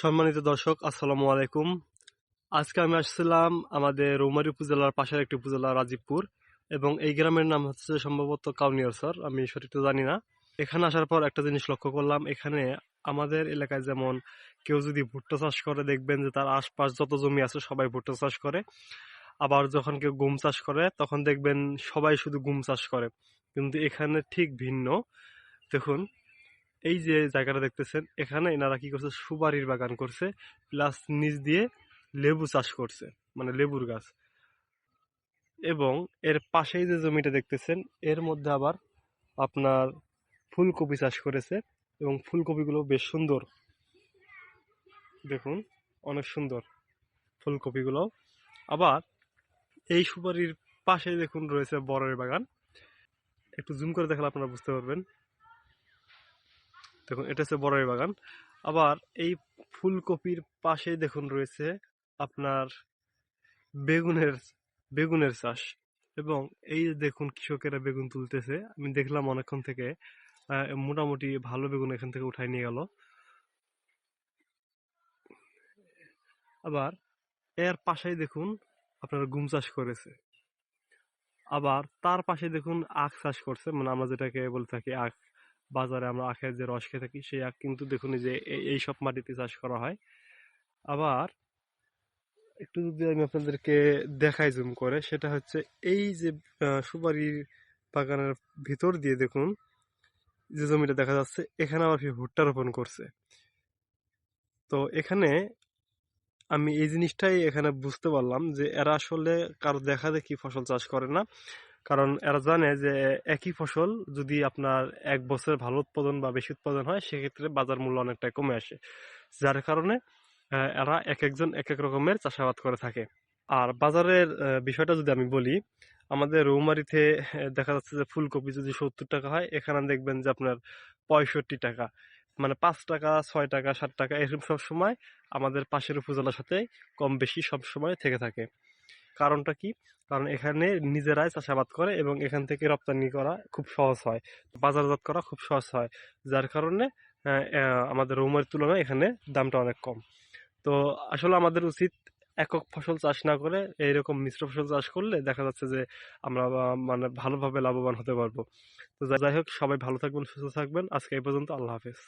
সম্মানিত দর্শক, আসসালামু আলাইকুম। আজকে আমি আসছিলাম আমাদের রৌমারী উপজেলার পাশের একটি উপজেলা, রাজীবপুর, এবং এই গ্রামের নাম হচ্ছে সম্ভবত কাউনিয়ার, স্যার। আমি সঠিক তো জানি না। এখানে আসার পর একটা জিনিস লক্ষ্য করলাম, এখানে আমাদের এলাকায় যেমন কেউ যদি ভুট্টা চাষ করে, দেখবেন যে তার আশপাশ যত জমি আছে সবাই ভুট্টা চাষ করে। আবার যখন কেউ গম চাষ করে, তখন দেখবেন সবাই শুধু গম চাষ করে। কিন্তু এখানে ঠিক ভিন্ন। দেখুন এই যে জায়গাটা দেখতেছেন, এখানে এনারা কি করছে? সুপারির বাগান করছে প্লাস নিচ দিয়ে লেবু চাষ করছে মানে লেবুর গাছ। এবং এর পাশেই যে জমিটা দেখতেছেন, এর মধ্যে আবার আপনার ফুলকপি চাষ করেছে এবং ফুলকপিগুলো বেশ সুন্দর। দেখুন, অনেক সুন্দর ফুলকপিগুলো। আবার এই সুপারির পাশে দেখুন রয়েছে বড়ের বাগান। একটু জুম করে দেখালে আপনারা বুঝতে পারবেন। দেখুন, এটা হচ্ছে বড়ই বাগান। আবার এই ফুলকপির পাশে দেখুন রয়েছে আপনার বেগুনের বেগুনের চাষ। এবং এই দেখুন কৃষকেরা বেগুন তুলতেছে, আমি দেখলাম অনেকক্ষণ থেকে মোটামুটি ভালো বেগুন এখান থেকে উঠাই নিয়ে গেল। আবার এর পাশেই দেখুন আপনার গুম চাষ করেছে। আবার তার পাশে দেখুন আখ চাষ করছে মানে আমরা যেটাকে বলে থাকি আখ। বাজারে আমরা আখের যে রস খেয়ে থাকি সেই আখ কিন্তু দেখুন যে এই- সব মাটিতে চাষ করা হয়। আবার একটু যদি আমি আপনাদেরকে দেখাই জুম করে, সেটা হচ্ছে এই যে সুপারির বাগানের ভিতর দিয়ে দেখুন, যে জমিটা দেখা যাচ্ছে, এখানে আবার ভুট্টা রোপণ করছে। তো এখানে আমি এই জিনিসটাই এখানে বুঝতে পারলাম যে এরা আসলে কারও দেখা দেখি ফসল চাষ করে না। কারণ এরা জানে যে একই ফসল যদি আপনার এক বছর ভালো উৎপাদন বা বেশি উৎপাদন হয়, সেক্ষেত্রে বাজার মূল্য অনেকটাই কমে আসে। যার কারণে এরা এক একজন এক এক রকমের চাষাবাদ করে থাকে। আর বাজারের বিষয়টা যদি আমি বলি, আমাদের রৌমারিতে দেখা যাচ্ছে যে ফুলকপি যদি সত্তর টাকা হয়, এখানে দেখবেন যে আপনার পঁয়ষট্টি টাকা। মানে পাঁচ টাকা, ছয় টাকা, সাত টাকা, এরকম সব সময় আমাদের পাশের উপজেলার সাথে কম বেশি সব সময় থেকে থাকে। কারণটা কি? কারণ এখানে নিজেরাই চাষাবাদ করে এবং এখান থেকে রপ্তানি করা খুব সহজ হয়। বাজারজাত করা খুব সহজ হয়। যার কারণে আমাদের রৌমারির তুলনায় এখানে দামটা অনেক কম। তো আসলে আমাদের উচিত একক ফসল চাষ না করে এইরকম মিশ্র ফসল চাষ করলে দেখা যাচ্ছে যে আমরা মানে ভালোভাবে লাভবান হতে পারব। তো যাই হোক, সবাই ভালো থাকবেন, সুস্থ থাকবেন। আজকে এই পর্যন্ত আল্লাহ হাফেজ।